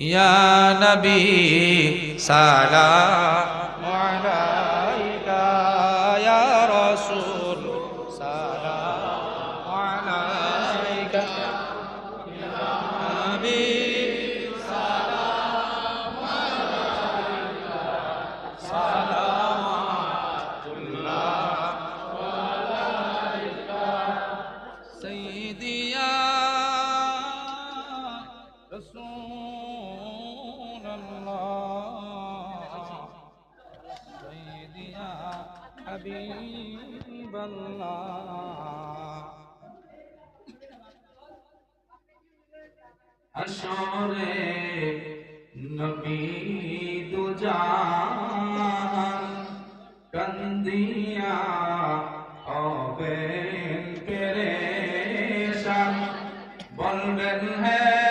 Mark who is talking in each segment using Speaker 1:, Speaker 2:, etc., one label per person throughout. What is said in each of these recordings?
Speaker 1: يا نبي سلام عليك يا رسول سلام عليك يا نبي سلام عليك. سلام الله عليك. سيدي يا رسول حبيب الله
Speaker 2: আসরে নবী দুজান কান্দিয়া হবে পেরেশান বলবেন হে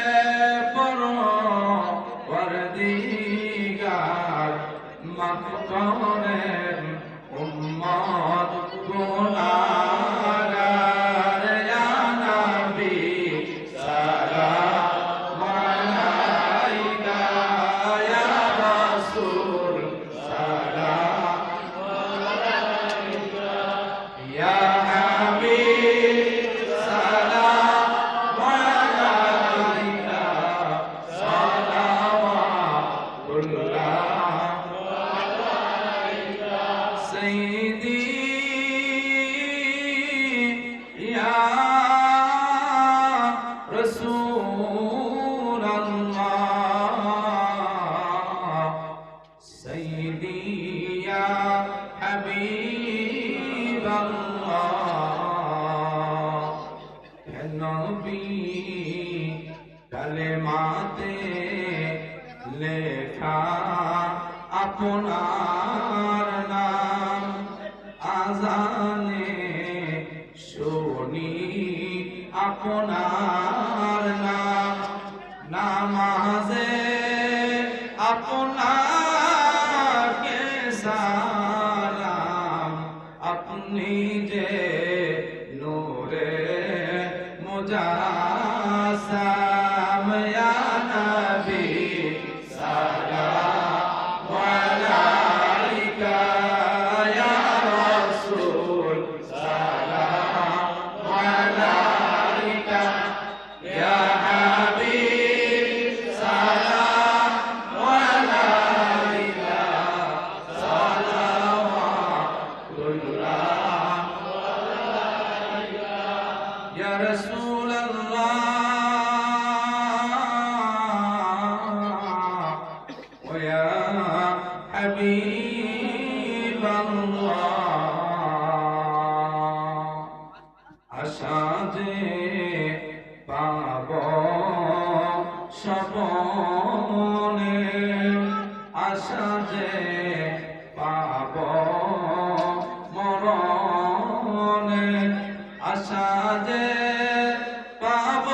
Speaker 2: আপনার নাম আজানে শুনি। আপনার নাম নামাজে আপনাকে সালাম। আপনি যে আশা যে পাব সপনে আশা যে পাব মরণে। আশা যে পাব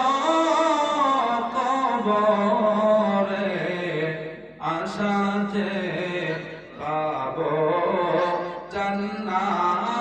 Speaker 2: কবরে। আশা যে পাব জান্নাতে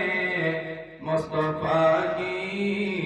Speaker 2: Stop fighting.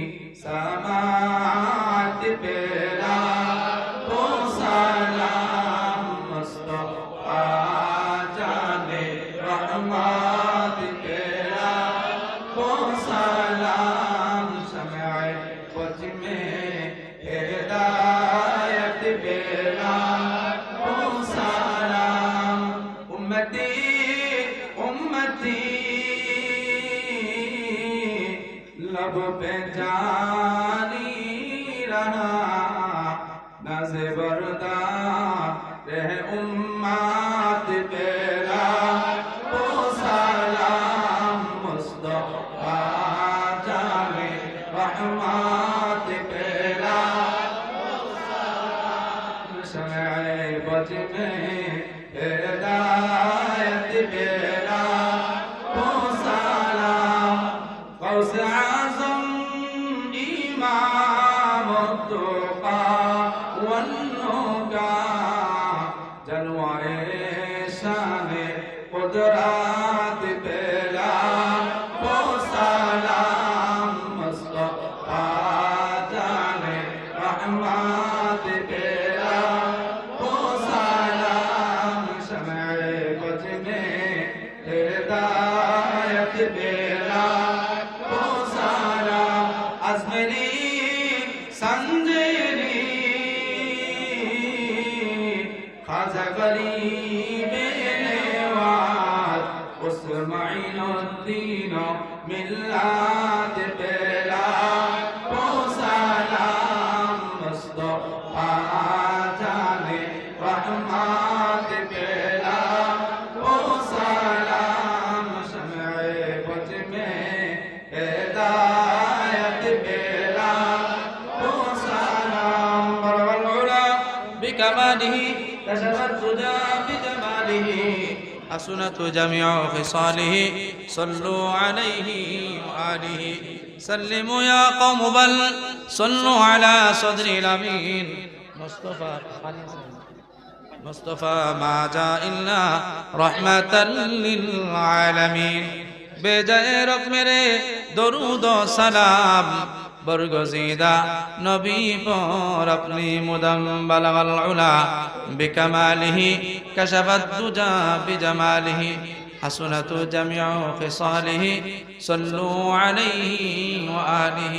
Speaker 2: लब पे जानी रहा नजे बरदा शान कुदरत बेला খাজা গরিব নেওয়াজ ওসমাইনুদ্দিন মিল্লাত পে
Speaker 1: بكماله كشف الدجى بجماله حسنت جميع خصاله صلوا عليه وآله سلموا يا قوم بل صلوا على صدر الأمين مصطفى مصطفى ما جاء إلا رحمة للعالمين বেজায় রকমেরে দরুদ ও সালাম বরগজিদা নবী পর আপনি মুদম বালাগাল উলা বিকামালিহি কাশাফাত দুজা বিজামালিহি حسنت جميع خصاله صلوا عليه وآله